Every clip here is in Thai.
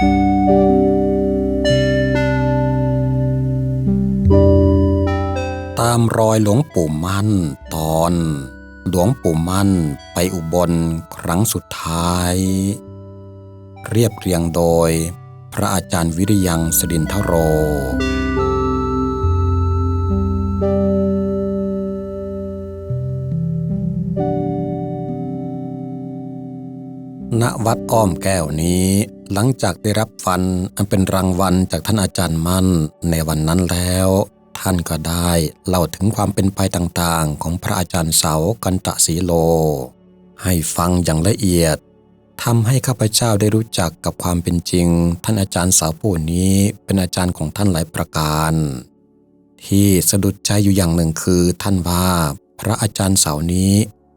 ตามรอยหลวงปู่มั่นตอน หลวงปู่มั่นไปอุบลครั้งสุดท้าย เรียบเรียงโดย พระอาจารย์วิริยังสดินทโรณวัดอ้อมแก้วนี้ หลังจากได้รับฟันอันเป็นรางวัลจากท่านอาจารย์มั่นในวันนั้นแล้ว ท่านก็ได้เล่าถึงความเป็นไปต่างๆ ของพระอาจารย์เสากันตะสีโล ให้ฟังอย่างละเอียดทำให้ข้าพเจ้าได้รู้จักกับความเป็นจริง ท่านอาจารย์สาวผู้นี้เป็นอาจารย์ของท่านหลายประการ ที่สะดุดใจอยู่อย่างหนึ่งคือท่านว่าพระอาจารย์เสานี้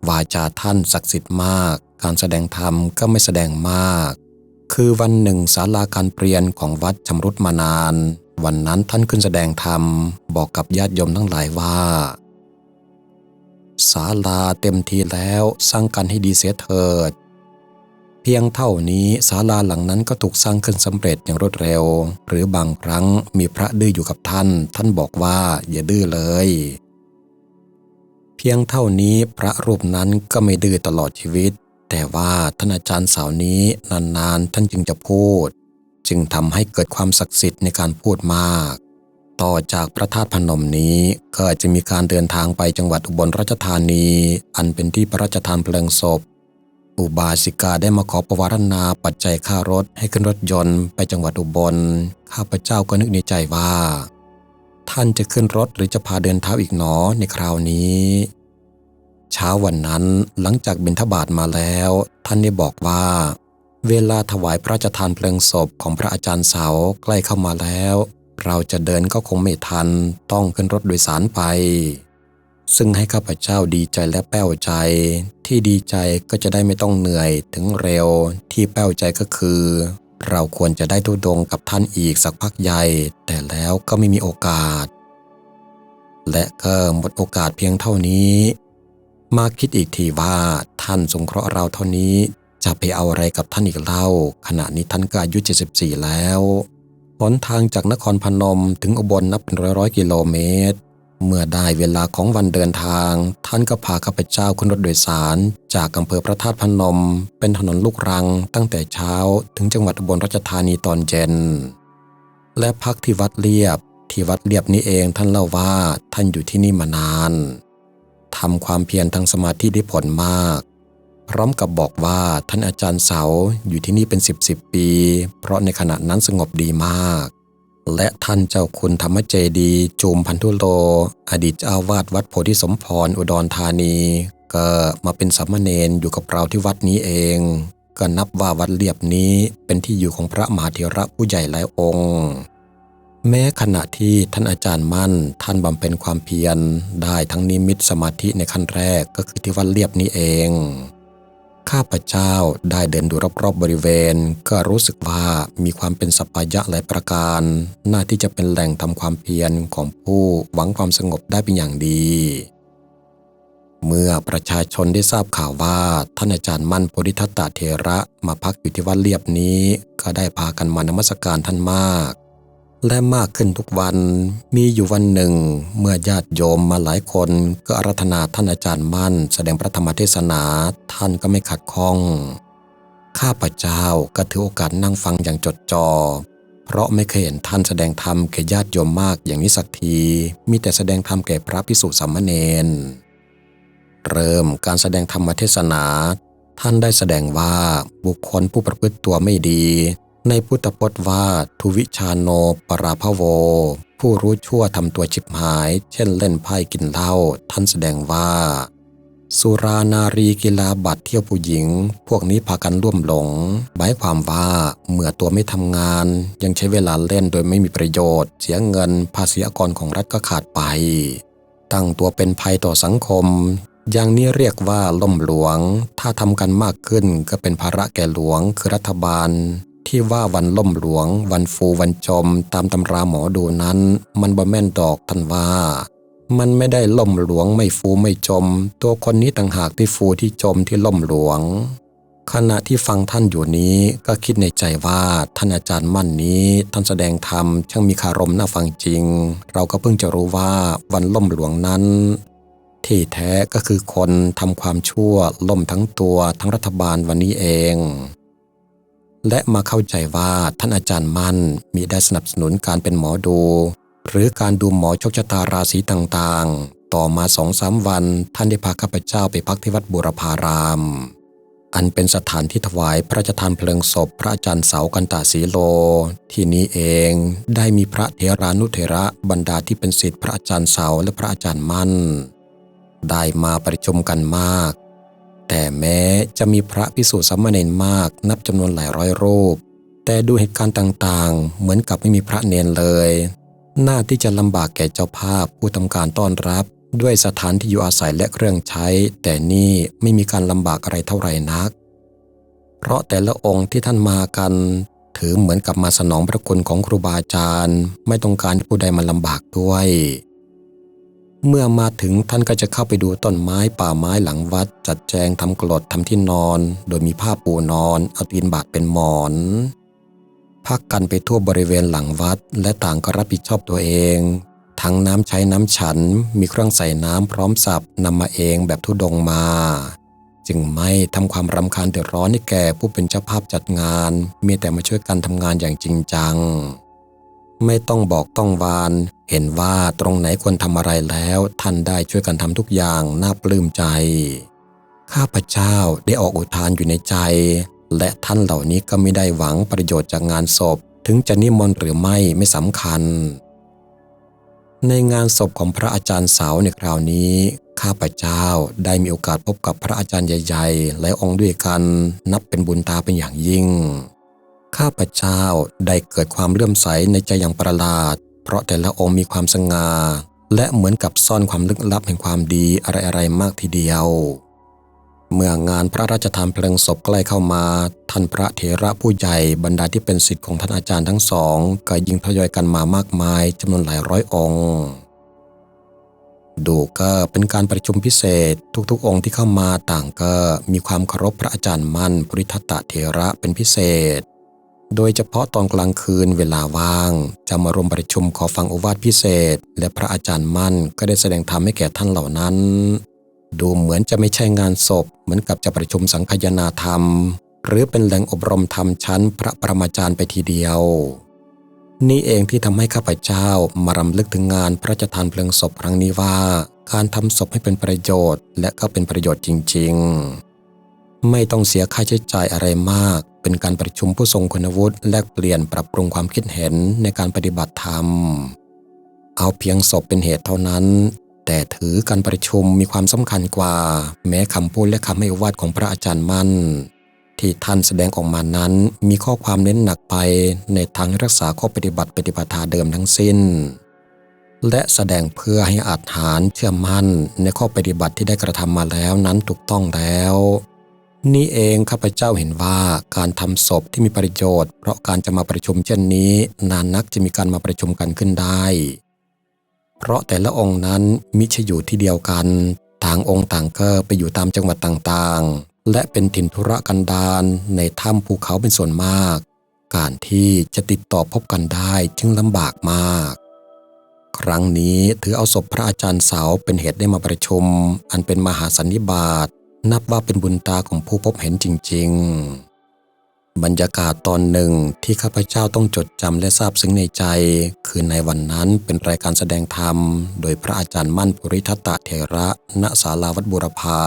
วาจาท่านศักดิ์สิทธิ์มาก การแสดงธรรมก็ไม่แสดงมาก คือวันหนึ่งศาลาการเปลี่ยนของวัดชำรุดมานาน วันนั้นท่านขึ้นแสดงธรรมบอกกับญาติโยมทั้งหลายว่าศาลาเต็มทีแล้วสร้างกันให้ดีเสียเถิด เพียงเท่านี้ศาลาหลังนั้นก็ถูกสร้างขึ้นสำเร็จอย่างรวดเร็ว หรือบางครั้งมีพระดื้ออยู่กับท่าน ท่านบอกว่าอย่าดื้อเลย เพียงเท่านี้พระรูปนั้นก็ไม่ดื้อตลอดชีวิต แต่ว่าท่านอาจารย์สาวนี้นานๆ ท่านจึงจะพูด จึงทำให้เกิดความศักดิ์สิทธิ์ในการพูดมาก ต่อจากพระธาตุพนมนี้ก็จะมีการเดินทางไปจังหวัดอุบลราชธานี อันเป็นที่พระราชทานเพลิงศพ อุบาสิกาได้มาขอประวารณาปัจจัยค่ารถให้ขึ้นรถยนต์ไปจังหวัดอุบล ข้าพเจ้าก็นึกในใจว่า ท่านจะขึ้นรถหรือจะพาเดินเท้าอีกหนอในคราวนี้ เช้าวันนั้นหลังจากบิณฑบาตมาแล้ว ท่านได้บอกว่า เวลาถวายพระราชทานเพลิงศพของพระอาจารย์เสาใกล้เข้ามาแล้ว เราจะเดินก็คงไม่ทันต้องขึ้นรถโดยสารไป ซึ่งให้ข้าพเจ้าดีใจและแป้วใจ ที่ดีใจก็จะได้ไม่ต้องเหนื่อยถึงเร็วที่แป้วใจก็คือ เราควรจะได้ทุดงกับท่านอีกสักพักใหญ่ แต่แล้วก็ไม่มีโอกาสและก็หมดโอกาสเพียงเท่านี้ มาคิดอีกทีว่าท่านสงเคราะห์เราเท่านี้ จะไปเอาอะไรกับท่านอีกเล่า ขณะนี้ท่านก็อายุ 74 แล้วหนทางจากนครพนมถึงอุบลนับเป็นร้อยร้อยกิโลเมตร เมื่อได้เวลาของวันเดินทาง ท่านก็พาข้าพเจ้าขึ้นรถโดยสาร จากอำเภอพระธาตุพนม เป็นถนนลูกรังตั้งแต่เช้าถึงจังหวัดอุบลราชธานีตอนเย็น และพักที่วัดเลียบ ที่วัดเลียบนี้เองท่านเล่าว่าท่านอยู่ที่นี่มานาน ทำความเพียรทางสมาธิได้ผลมาก พร้อมกับบอกว่าท่านอาจารย์เสาอยู่ที่นี่เป็นสิบสิบปี เพราะในขณะนั้นสงบดีมาก และท่านเจ้าคุณธรรมเจดีจูมพันธุโล อดีตเจ้าวาสวัดโพธิสมพรอุดรธานี ก็มาเป็นสามเณรอยู่กับเราที่วัดนี้เองก็นับว่าวัดเลียบนี้เป็นที่อยู่ของพระมหาเถระผู้ใหญ่หลายองค์ แม้ขณะที่ท่านอาจารย์มั่น ท่านบำเพ็ญความเพียรได้ทั้งนิมิตสมาธิในขั้นแรกก็คือที่วัดเลียบนี้เอง ข้าพเจ้าได้เดินดูรอบๆบบริเวณ ก็รู้สึกว่ามีความเป็นสัปายะหลายประการ น่าที่จะเป็นแหล่งทำความเพียรของผู้หวังความสงบได้เป็นอย่างดี เมื่อประชาชนได้ทราบข่าวว่าท่านอาจารย์มั่นโพธิทัตตเถระมาพักอยู่ที่วัดเลียบนี้ ก็ได้พากันมานมัสการท่านมาก และมากขึ้นทุกวัน มีอยู่วันหนึ่ง เมื่อญาติโยมมาหลายคนก็อารัธนาท่านอาจารย์มั่น แสดงพระธรรมเทศนาท่านก็ไม่ขัดข้อง ข้าพเจ้าก็ถือโอกาสนั่งฟังอย่างจดจอ่อเพราะไม่เคยเห็นท่านแสดงธรรมแก่ญาติโยมมากอย่างนี้สักที มีแต่แสดงธรรมแก่พระพิสุสามมเณรเริ่มการแสดงธรรมเทศนา ท่านได้แสดงว่าบุคคลผู้ประพฤติตัวไม่ดี ในพุทธพจน์ว่าทุวิชาโนปราภโว ผู้รู้ชั่วทำตัวชิบหาย เช่นเล่นไพ่กินเหล้าท่านแสดงว่า สุรานารีกีฬาบัตรเที่ยวผู้หญิง พวกนี้พากันร่วมหลงหมายความว่าเมื่อตัวไม่ทำงาน ยังใช้เวลาเล่นโดยไม่มีประโยชน์ เสียเงินภาษีอากรของรัฐก็ขาดไป ตั้งตัวเป็นภัยต่อสังคมอย่างนี้เรียกว่าล่มหลวง ถ้าทำกันมากขึ้นก็เป็นภาระแก่หลวงคือรัฐบาล ที่ว่าวันล่มหลวง วันฟูวันจม ตามตำราหมอดูนั้น มันบ่แม่นดอกท่านว่า มันไม่ได้ล่มหลวงไม่ฟูไม่จม ตัวคนนี้ต่างหากที่ฟูที่จมที่ล่มหลวง ขณะที่ฟังท่านอยู่นี้ก็คิดในใจว่าท่านอาจารย์มั่นนี้ท่านแสดงธรรมช่างมีคารมน่าฟังจริง เราก็เพิ่งจะรู้ว่าวันล่มหลวงนั้นที่แท้ก็คือคนทำความชั่วล่มทั้งตัวทั้งรัฐบาลวันนี้เอง และมาเข้าใจว่าท่านอาจารย์มั่นมีได้สนับสนุนการเป็นหมอดู หรือการดูหมอโชคชะตาราศีต่างๆ ต่อมาสองสามวันท่านได้พาข้าพเจ้าไปพักที่วัดบุรพาราม อันเป็นสถานที่ถวายพระราชทานเพลิงศพพระอาจารย์เสากันตาสีโล ที่นี้เองได้มีพระเทรานุเทระบรรดาที่เป็นศิษย์พระอาจารย์เสาและพระอาจารย์มั่น ได้มาประชุมกันมาก แต่แม้จะมีพระพิสุสามเณรมากนับจำนวนหลายร้อยรูป แต่ดูเหตุการณ์ต่างๆ เหมือนกับไม่มีพระเนนเลย หน่าที่จะลำบากแก่เจ้าภาพผู้ทำการต้อนรับ ด้วยสถานที่อยู่อาศัยและเครื่องใช้ แต่นี่ไม่มีการลำบากอะไรเท่าไหร่นัก เพราะแต่ละองค์ที่ท่านมากันถือเหมือนกับมาสนองพระคุณของครูบาอาจารย์ ไม่ต้องการผู้ใดมาลำบากด้วย เมื่อมาถึงท่านก็จะเข้าไปดูต้นไม้ป่าไม้หลังวัด จัดแจงทำกรดทำที่นอน โดยมีผ้าปูนอน เอาตีนบาดเป็นหมอน พักกันไปทั่วบริเวณหลังวัด และต่างก็รับผิดชอบตัวเอง ทั้งน้ำใช้น้ำฉัน มีเครื่องใส่น้ำพร้อมสับนำมาเองแบบทุดงมา จึงไม่ทำความรำคาญเดือดร้อนให้แก่ผู้เป็นเจ้าภาพจัดงาน มีแต่มาช่วยกันทำงานอย่างจริงจัง ไม่ต้องบอกต้องวาน เห็นว่าตรงไหนควรทำอะไรแล้ว ท่านได้ช่วยกันทำทุกอย่างน่าปลื้มใจ ข้าพเจ้าได้ออกอุทานอยู่ในใจ และท่านเหล่านี้ก็ไม่ได้หวังประโยชน์จากงานศพ ถึงจะนิมนต์หรือไม่ไม่สำคัญ ในงานศพของพระอาจารย์เสาในคราวนี้ ข้าพเจ้าได้มีโอกาสพบกับพระอาจารย์ใหญ่ ๆ หลายองค์ด้วยกัน นับเป็นบุญตาเป็นอย่างยิ่ง ข้าพเจ้าได้เกิดความเลื่อมใสในใจอย่างประหลาด เพราะแต่ละองค์มีความสง่าและเหมือนกับซ่อนความลึกลับแห่งความดีอะไรๆมากทีเดียว เมื่องานพระราชทานเพลิงศพใกล้เข้ามา ท่านพระเถระผู้ใหญ่บรรดาที่เป็นศิษย์ของท่านอาจารย์ทั้งสองก็ยิงทยอยกันมามากมายจำนวนหลายร้อยองค์ดูก็เป็นการประชุมพิเศษ ทุกๆ องค์ที่เข้ามาต่างก็มีความเคารพพระอาจารย์มั่นปริทัตตเถระเป็นพิเศษ โดยเฉพาะตอนกลางคืนเวลาว่าง จะมารวมประชุมขอฟังโอวาทพิเศษ และพระอาจารย์มั่นก็ได้แสดงธรรมให้แก่ท่านเหล่านั้น ดูเหมือนจะไม่ใช่งานศพ เหมือนกับจะประชุมสังคยนาธรรม หรือเป็นแหล่งอบรมธรรมชั้นพระประมาจารย์ไปทีเดียว นี่เองที่ทำให้ข้าพเจ้ามารำลึกถึงงานพระราชทานเพลิงศพครั้งนี้ว่า การทำศพให้เป็นประโยชน์ และก็เป็นประโยชน์จริง ๆ ไม่ต้องเสียค่าใช้จ่ายอะไรมาก เป็นการประชุมผู้ทรงคุณวุฒิแลกเปลี่ยนปรับปรุงความคิดเห็นในการปฏิบัติธรรม เอาเพียงศพเป็นเหตุเท่านั้น แต่ถือการประชุมมีความสำคัญกว่า แม้คำพูดและคำให้วาดของพระอาจารย์มั่น ที่ท่านแสดงออกมานั้น มีข้อความเน้นหนักไปในทางรักษาข้อปฏิบัติปฏิปทาเดิมทั้งสิ้น และแสดงเพื่อให้อาจหารเชื่อมั่นในข้อปฏิบัติที่ได้กระทำมาแล้วนั้นถูกต้องแล้ว นี่เองข้าพเจ้าเห็นว่าการทำศพที่มีประโยชน์ เพราะการจะมาประชุมเช่นนี้ นานนักจะมีการมาประชุมกันขึ้นได้ เพราะแต่ละองค์นั้นมิใช่อยู่ที่เดียวกัน ต่างองค์ต่างก็ไปอยู่ตามจังหวัดต่างๆ และเป็นถิ่นธุรกันดารในถ้ำภูเขาเป็นส่วนมาก การที่จะติดต่อพบกันได้จึงลำบากมาก ครั้งนี้ถือเอาศพพระอาจารย์เสาเป็นเหตุได้มาประชุม อันเป็นมหาสันนิบาต นับว่าเป็นบุญตาของผู้พบเห็นจริง ๆ บรรยากาศตอนหนึ่งที่ข้าพเจ้าต้องจดจำและทราบซึ้งในใจ คือในวันนั้นเป็นรายการแสดงธรรม โดยพระอาจารย์มั่นปุริทัตตะเถระณศาลาวัดบุรพา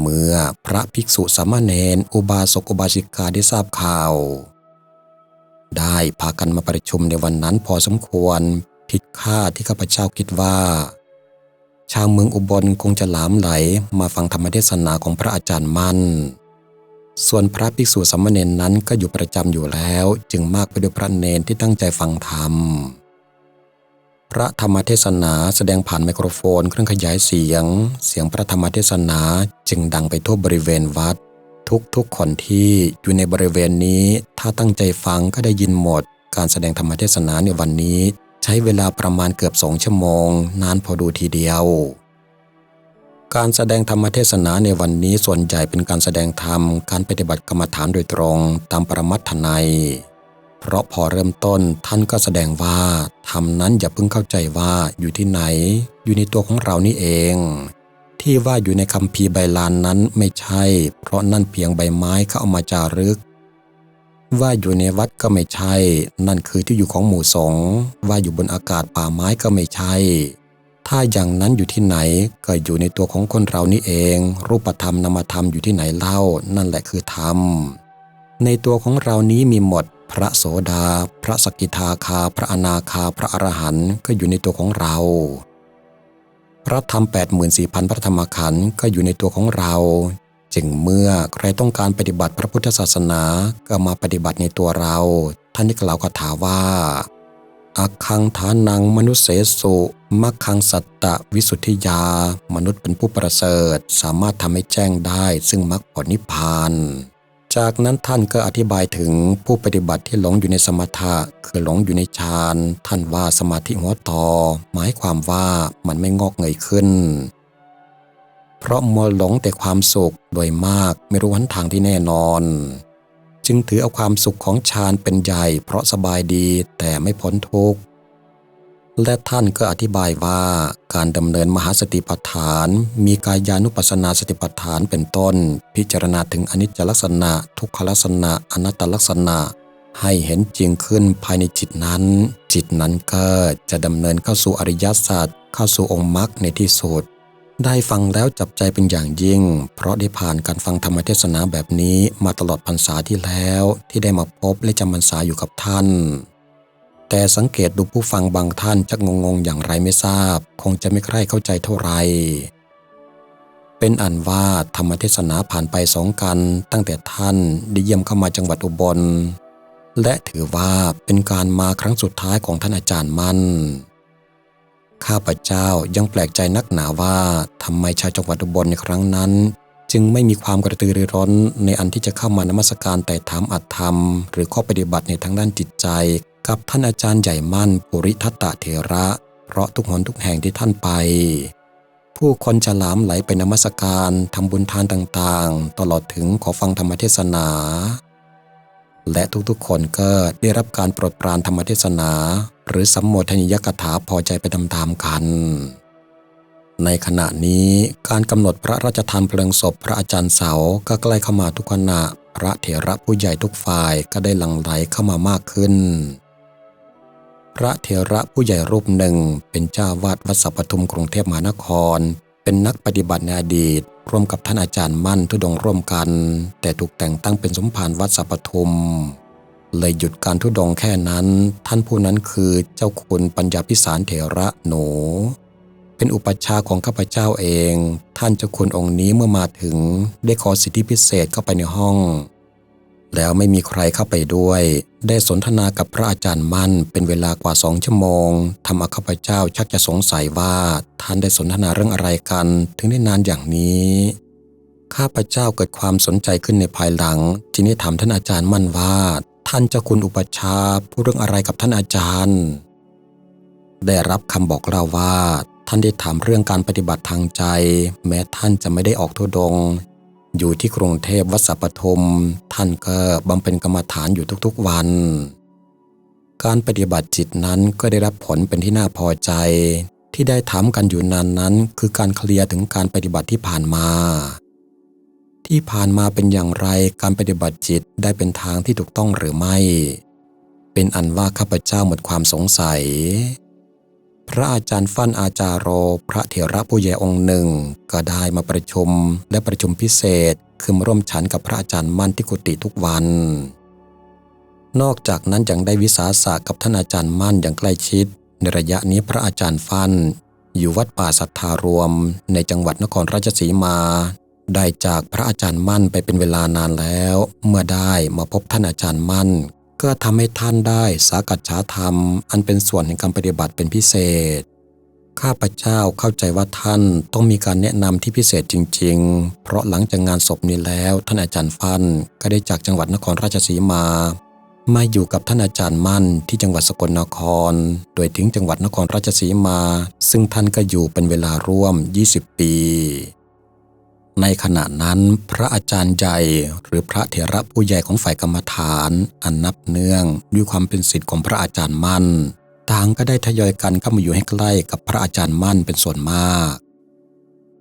เมื่อพระภิกษุสามเณรอุบาสกอุบาสิกาได้ทราบข่าว ได้พากันมาประชุมในวันนั้นพอสมควรผิดคาที่ข้าพเจ้าคิดว่า ชาวเมืองอุบลคงจะหลามไหลมาฟังธรรมเทศนาของพระอาจารย์มั่น ส่วนพระภิกษุสามเณรนั้นก็อยู่ประจำอยู่แล้ว จึงมากไปด้วยพระเนนที่ตั้งใจฟังธรรม พระธรรมเทศนาแสดงผ่านไมโครโฟนเครื่องขยายเสียง เสียงพระธรรมเทศนาจึงดังไปทั่วบริเวณวัด ทุกๆคนที่อยู่ในบริเวณนี้ ถ้าตั้งใจฟังก็ได้ยินหมด การแสดงธรรมเทศนาในวันนี้ ใช้เวลาประมาณเกือบสองชั่วโมง นานพอดูทีเดียว การแสดงธรรมเทศนาในวันนี้ส่วนใหญ่เป็นการแสดงธรรม การปฏิบัติกรรมฐานโดยตรงตามปรมัตถนัย เพราะพอเริ่มต้นท่านก็แสดงว่าธรรมนั้นอย่าเพิ่งเข้าใจว่าอยู่ที่ไหน อยู่ในตัวของเรานี่เอง ที่ว่าอยู่ในคำพีร์ใบลานนั้นไม่ใช่ เพราะนั่นเพียงใบไม้เขาเอามาจารึก ว่าอยู่ในวัดก็ไม่ใช่ นั่นคือที่อยู่ของหมู่สงฆ์ว่าอยู่บนอากาศป่าไม้ก็ไม่ใช่ ถ้าอย่างนั้นอยู่ที่ไหนก็อยู่ในตัวของคนเรานี่เอง รูปธรรมนามธรรมอยู่ที่ไหนเล่า นั่นแหละคือธรรม ในตัวของเรานี้มีหมด พระโสดา พระสกิทาคา พระอนาคา พระอรหันต์ก็อยู่ในตัวของเรา พระธรรม 84,000 พระธรรมขันธ์ก็อยู่ในตัวของเรา จึงเมื่อใครต้องการปฏิบัติพระพุทธศาสนาก็มาปฏิบัติในตัวเรา ท่านได้กล่าวคาถาว่าอาคังฐานังมนุษย์เสสุมัคคังสัตตะวิสุทธิยา มนุษย์เป็นผู้ประเสริฐ สามารถทำให้แจ้งได้ ซึ่งมรรคผลนิพพานจากนั้นท่านก็อธิบายถึงผู้ปฏิบัติที่หลงอยู่ในสมถะคือหลงอยู่ในฌานท่านว่าสมาธิหัวต่อหมายความว่ามันไม่งอกเงยขึ้น เพราะมัวหลงแต่ความสุขโดยมากไม่รู้หนทางที่แน่นอน จึงถือเอาความสุขของฌานเป็นใหญ่เพราะสบายดีแต่ไม่พ้นทุกข์และท่านก็อธิบายว่าการดำเนินมหาสติปัฏฐาน มีกายานุปัสสนาสติปัฏฐานเป็นต้น พิจารณาถึงอนิจจลักษณะ ทุกขลักษณะอนัตตลักษณะ ให้เห็นจริงขึ้นภายในจิตนั้น จิตนั้นก็จะดำเนินเข้าสู่อริยสัจเข้าสู่องค์มรรคในที่สุด ได้ฟังแล้วจับใจเป็นอย่างยิ่ง เพราะได้ผ่านการฟังธรรมเทศนาแบบนี้มาตลอดพรรษาที่แล้วที่ได้มาพบและจำพรรษาอยู่กับท่าน แต่สังเกตดูผู้ฟังบางท่านจะงงงๆ อย่างไรไม่ทราบ คงจะไม่ใคร่เข้าใจเท่าไหร่เป็นอันว่าธรรมเทศนาผ่านไปสองกัน ตั้งแต่ท่านได้เยี่ยมเข้ามาจังหวัดอุบล และถือว่าเป็นการมาครั้งสุดท้ายของท่านอาจารย์มั่น ข้าพเจ้ายังแปลกใจนักหนาว่าทำไมชาวจังหวัดอุบลในครั้งนั้น จึงไม่มีความกระตือรือร้นในอันที่จะเข้ามานมัสการแต่ถามอัตธรรม หรือข้อปฏิบัติในทางด้านจิตใจ กับท่านอาจารย์ใหญ่มั่นปุริทัตตะเถระ เพราะทุกหนทุกแห่งที่ท่านไป ผู้คนจะหลามไหลไปนมัสการทำบุญทานต่างๆ ตลอดถึงขอฟังธรรมเทศนา และทุกๆ คนก็ได้รับการโปรดปรานธรรมเทศนา หรือสัมโมทนิยกถาพอใจไปตามๆกัน ในขณะนี้การกำหนดพระราชทานเพลิงศพพระอาจารย์เสาก็ใกล้เข้ามาทุกขณะ พระเถระผู้ใหญ่ทุกฝ่ายก็ได้หลั่งไหลเข้ามามากขึ้น พระเถระผู้ใหญ่รูปหนึ่งเป็นเจ้าวาดวัดสัพพทุมกรุงเทพมหานคร เป็นนักปฏิบัติในอดีตร่วมกับท่านอาจารย์มั่นทุดงร่วมกัน แต่ถูกแต่งตั้งเป็นสมภารวัดสัพทุม เลยหยุดการทุดงแค่นั้น ท่านผู้นั้นคือเจ้าคุณปัญญาพิสารเถระหนูเป็นอุปัชาของข้าพเจ้าเอง ท่านเจ้าคุณองค์นี้เมื่อมาถึงได้ขอสิทธิพิเศษเข้าไปในห้อง แล้วไม่มีใครเข้าไปด้วย ได้สนทนากับพระอาจารย์มั่นเป็นเวลากว่าสองชั่วโมงทำเอาข้าพเจ้าชักจะสงสัยว่าท่านได้สนทนาเรื่องอะไรกัน ถึงได้นานอย่างนี้ ข้าพเจ้าเกิดความสนใจขึ้นในภายหลังจึงได้ถามท่านอาจารย์มั่นว่า ท่านเจ้าคุณอุปชาพูดเรื่องอะไรกับท่านอาจารย์ ได้รับคำบอกเล่าว่าท่านได้ถามเรื่องการปฏิบัติทางใจ แม้ท่านจะไม่ได้ออกทุดง อยู่ที่กรุงเทพวัดสัพพทม ท่านก็บำเพ็ญกรรมฐานอยู่ทุกๆวัน การปฏิบัติจิตนั้นก็ได้รับผลเป็นที่น่าพอใจ ที่ได้ถามกันอยู่นานนั้น คือการเคลียร์ถึงการปฏิบัติที่ผ่านมา ที่ผ่านมาเป็นอย่างไรการปฏิบัติจิตได้เป็นทางที่ถูกต้องหรือไม่ เป็นอันว่าข้าพเจ้าหมดความสงสัย พระอาจารย์ฟั่นอาจารโร พระเถระผู้ใหญ่องค์หนึ่ง ก็ได้มาประชุมและประชุมพิเศษ คือมาร่วมฉันกับพระอาจารย์มั่นที่กุฏิทุกวัน นอกจากนั้นยังได้วิสาสะกับท่านอาจารย์มั่นอย่างใกล้ชิด ในระยะนี้พระอาจารย์ฟั่นอยู่วัดป่าสัทธารวม ในจังหวัดนครราชสีมา ได้จากพระอาจารย์มั่นไปเป็นเวลานานแล้ว เมื่อได้มาพบท่านอาจารย์มั่น ก็ทำให้ท่านได้สากัจฉาธรรม อันเป็นส่วนแห่งการปฏิบัติเป็นพิเศษ ข้าพเจ้าเข้าใจว่าท่านต้องมีการแนะนำที่พิเศษจริง ๆ เพราะหลังจากงานศพนี้แล้ว ท่านอาจารย์ฟันก็ได้จากจังหวัดนครราชสีมา มาอยู่กับท่านอาจารย์มั่นที่จังหวัดสกลนคร โดยถึงจังหวัดนครราชสีมา ซึ่งท่านก็อยู่เป็นเวลาร่วม 20 ปี ในขณะนั้นพระอาจารย์ใหญ่หรือพระเถระผู้ใหญ่ของฝ่ายกรรมฐานอันนับเนื่องด้วยความเป็นศิษย์ของพระอาจารย์มั่นต่างก็ได้ทยอยกันเข้ามาอยู่ให้ใกล้กับพระอาจารย์มั่นเป็นส่วนมาก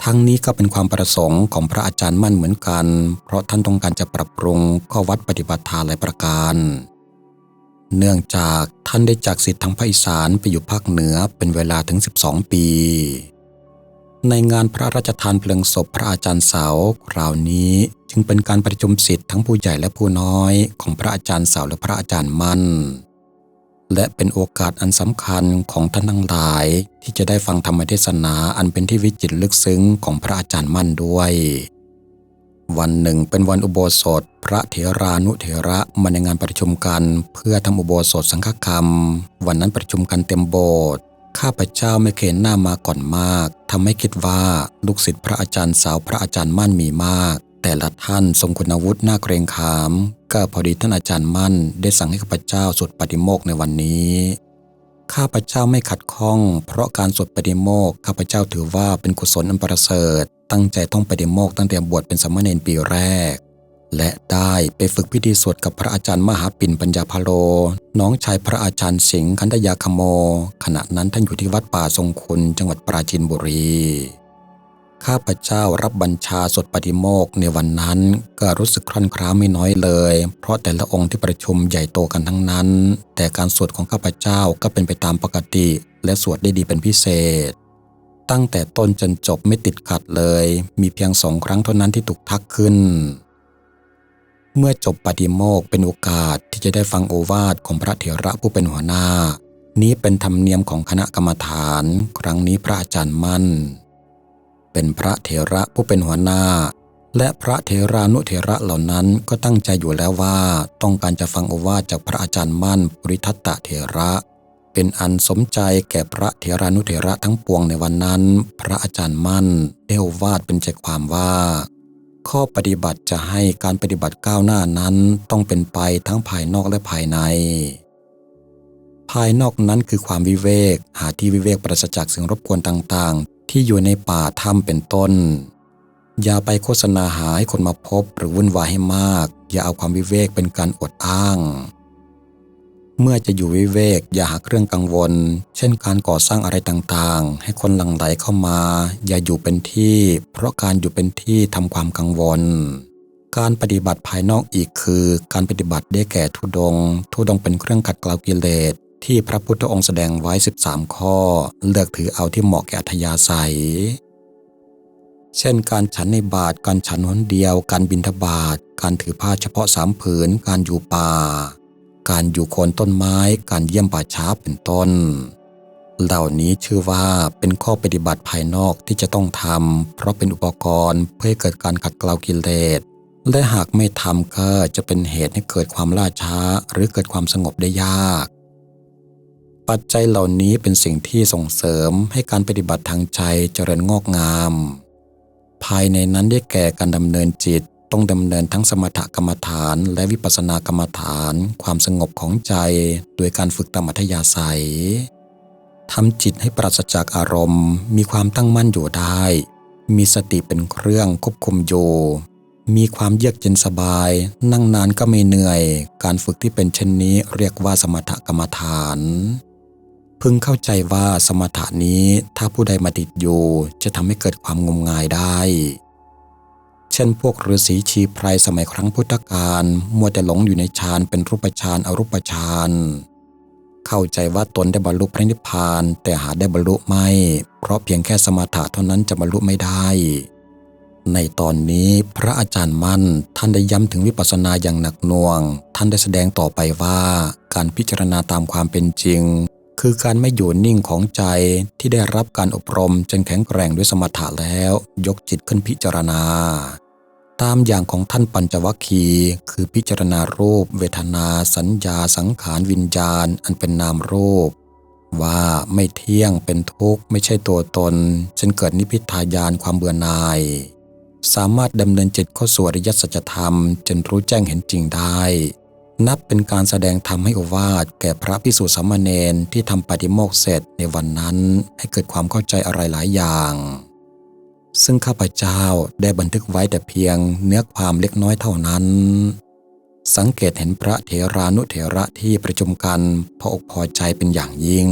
ทั้งนี้ก็เป็นความประสงค์ของพระอาจารย์มั่นเหมือนกัน เพราะท่านต้องการจะปรับปรุงข้อวัดปฏิบัติธรรมหลายประการ เนื่องจากท่านได้จากสิทธิ์ทางภาคอีสานไปอยู่ภาคเหนือเป็นเวลาถึง 12 ปี ในงานพระราชทานเพลิงศพพระอาจารย์เสาคราวนี้ จึงเป็นการประชุมสิทธิ์ทั้งผู้ใหญ่และผู้น้อยของพระอาจารย์เสาและพระอาจารย์มั่น และเป็นโอกาสอันสำคัญของท่านทั้งหลาย ที่จะได้ฟังธรรมเทศนาอันเป็นที่วิจิตรลึกซึ้งของพระอาจารย์มั่นด้วย วันหนึ่งเป็นวันอุโบสถ พระเถรานุเถระมาในงานประชุมกัน เพื่อทำอุโบสถสังฆกรรม วันนั้นประชุมกันเต็มโบสถ์ ข้าพเจ้าไม่เคยห็นหน้ามาก่อนมากทำให้คิดว่าลูกศิษย์พระอาจารย์สาวพระอาจารย์มั่นมีมาก แต่ละท่านทรงคุณวุฒิน่าเกรงขาม ก็พอดีท่านอาจารย์มั่น ได้สั่งให้ข้าพเจ้าสวดปฏิโมกในวันนี้ ข้าพเจ้าไม่ขัดข้อง เพราะการสวดปฏิโมกข้าพเจ้าถือว่าเป็นกุศลอันประเสริฐ ตั้งใจท่องปฏิโมกตั้งแต่บวชเป็นสามเณรปีแรก และได้ไปฝึกพิธีสวดกับพระอาจารย์มหาปิ่นปัญญาพโล น้องชายพระอาจารย์สิงห์คันธยาคโม ขณะนั้นท่านอยู่ที่วัดป่าทรงคุณจังหวัดปราจีนบุรี ข้าพเจ้ารับบัญชาสวดปฏิโมกในวันนั้นก็รู้สึกครั่นคร้าไม่น้อยเลย เพราะแต่ละองค์ที่ประชุมใหญ่โตกันทั้งนั้น แต่การสวดของข้าพเจ้าก็เป็นไปตามปกติ และสวดได้ดีเป็นพิเศษตั้งแต่ต้นจนจบไม่ติดขัดเลย มีเพียงสองครั้งเท่านั้นที่ถูกทักขึ้น เมื่อจบปฏิโมกเป็นโอกาสที่จะได้ฟังโอวาทของพระเถระผู้เป็นหัวหน้า นี้เป็นธรรมเนียมของคณะกรรมฐาน ครั้งนี้พระอาจารย์มั่น เป็นพระเถระผู้เป็นหัวหน้า และพระเถรานุเถระเหล่านั้นก็ตั้งใจอยู่แล้วว่าต้องการจะฟังโอวาทจากพระอาจารย์มั่นปริทัตตะเถระ เป็นอันสมใจแก่พระเถรานุเถระทั้งปวงในวันนั้น พระอาจารย์มั่นได้อวาทเป็นใจความว่า ข้อปฏิบัติจะให้การปฏิบัติก้าวหน้านั้นต้องเป็นไปทั้งภายนอกและภายใน ภายนอกนั้นคือความวิเวก หาที่วิเวกปราศจากสิ่งรบกวนต่างๆ ที่อยู่ในป่าถ้ำเป็นต้น อย่าไปโฆษณาหาให้คนมาพบหรือวุ่นวายให้มาก อย่าเอาความวิเวกเป็นการอดอ้าง เมื่อจะอยู่วิเวกอย่าหาเครื่องกังวล เช่นการก่อสร้างอะไรต่างๆ ให้คนหลั่งไหลเข้ามา อย่าอยู่เป็นที่ เพราะการอยู่เป็นที่ทำความกังวล การปฏิบัติภายนอกอีกคือ การปฏิบัติได้แก่ทุดง ทุดงเป็นเครื่องขัดเกลากิเลสที่พระพุทธองค์แสดงไว้ 13 ข้อ เลือกถือเอาที่เหมาะแก่อัธยาศัย เช่นการฉันในบาท การฉันหนเดียว การบิณฑบาตการถือผ้าเฉพาะสามผืน การอยู่ป่า การอยู่โคนต้นไม้ การเยี่ยมป่าช้าเป็นต้น เหล่านี้ชื่อว่าเป็นข้อปฏิบัติภายนอกที่จะต้องทำเพราะเป็นอุปกรณ์เพื่อเกิดการขัดเกลากิเลสและหากไม่ทำก็จะเป็นเหตุให้เกิดความล่าช้า หรือเกิดความสงบได้ยาก ปัจจัยเหล่านี้เป็นสิ่งที่ส่งเสริมให้การปฏิบัติทางใจเจริญงอกงาม ภายในนั้นได้แก่การดำเนินจิต ต้องดำเนินทั้งสมถกรรมฐานและวิปัสสนากรรมฐาน ความสงบของใจ โดยการฝึกตามอัธยาศัยทำจิตให้ปราศจากอารมณ์ มีความตั้งมั่นอยู่ได้ มีสติเป็นเครื่องควบคุมอยู่มีความเยือกเย็นสบาย นั่งนานก็ไม่เหนื่อย การฝึกที่เป็นเช่นนี้เรียกว่าสมถกรรมฐานพึงเข้าใจว่าสมถะนี้ถ้าผู้ใดมาติดอยู่จะทำให้เกิดความงมงายได้ ช่นพวกฤาษีชีไพรสมัยครั้งพุทธกาลมัวแต่หลงอยู่ในฌานเป็นรูปฌานอรูปฌานเข้าใจว่าตนได้บรรลุพระนิพพานแต่หาได้บรรลุไม่ เพราะเพียงแค่สมถะเท่านั้นจะบรรลุไม่ได้ ในตอนนี้พระอาจารย์มั่นท่านได้ย้ำถึงวิปัสสนาอย่างหนักหน่วง ท่านได้แสดงต่อไปว่าการพิจารณาตามความเป็นจริง คือการไม่อยู่นิ่งของใจที่ได้รับการอบรมจนแข็งแกร่งด้วยสมถะแล้ว ยกจิตขึ้นพิจารณา ตามอย่างของท่านปัญจวัคคีคือพิจารณารูป เวทนา สัญญาสังขารวิญญาณ อันเป็นนามรูป ว่าไม่เที่ยงเป็นทุกข์ไม่ใช่ตัวตนจนเกิดนิพพิทายานความเบื่อหน่าย สามารถดำเนินจิตเข้าสู่อริยสัจธรรม จนรู้แจ้งเห็นจริงได้ นับเป็นการแสดงธรรมให้อวาทแก่พระพิสุสามเณรที่ทำปฏิโมกเสร็จในวันนั้นให้เกิดความเข้าใจอะไรหลายอย่าง ซึ่งข้าพเจ้าได้บันทึกไว้แต่เพียงเนื้อความเล็กน้อยเท่านั้น สังเกตเห็นพระเถรานุเถระที่ประชุมกันพออกพอใจเป็นอย่างยิ่ง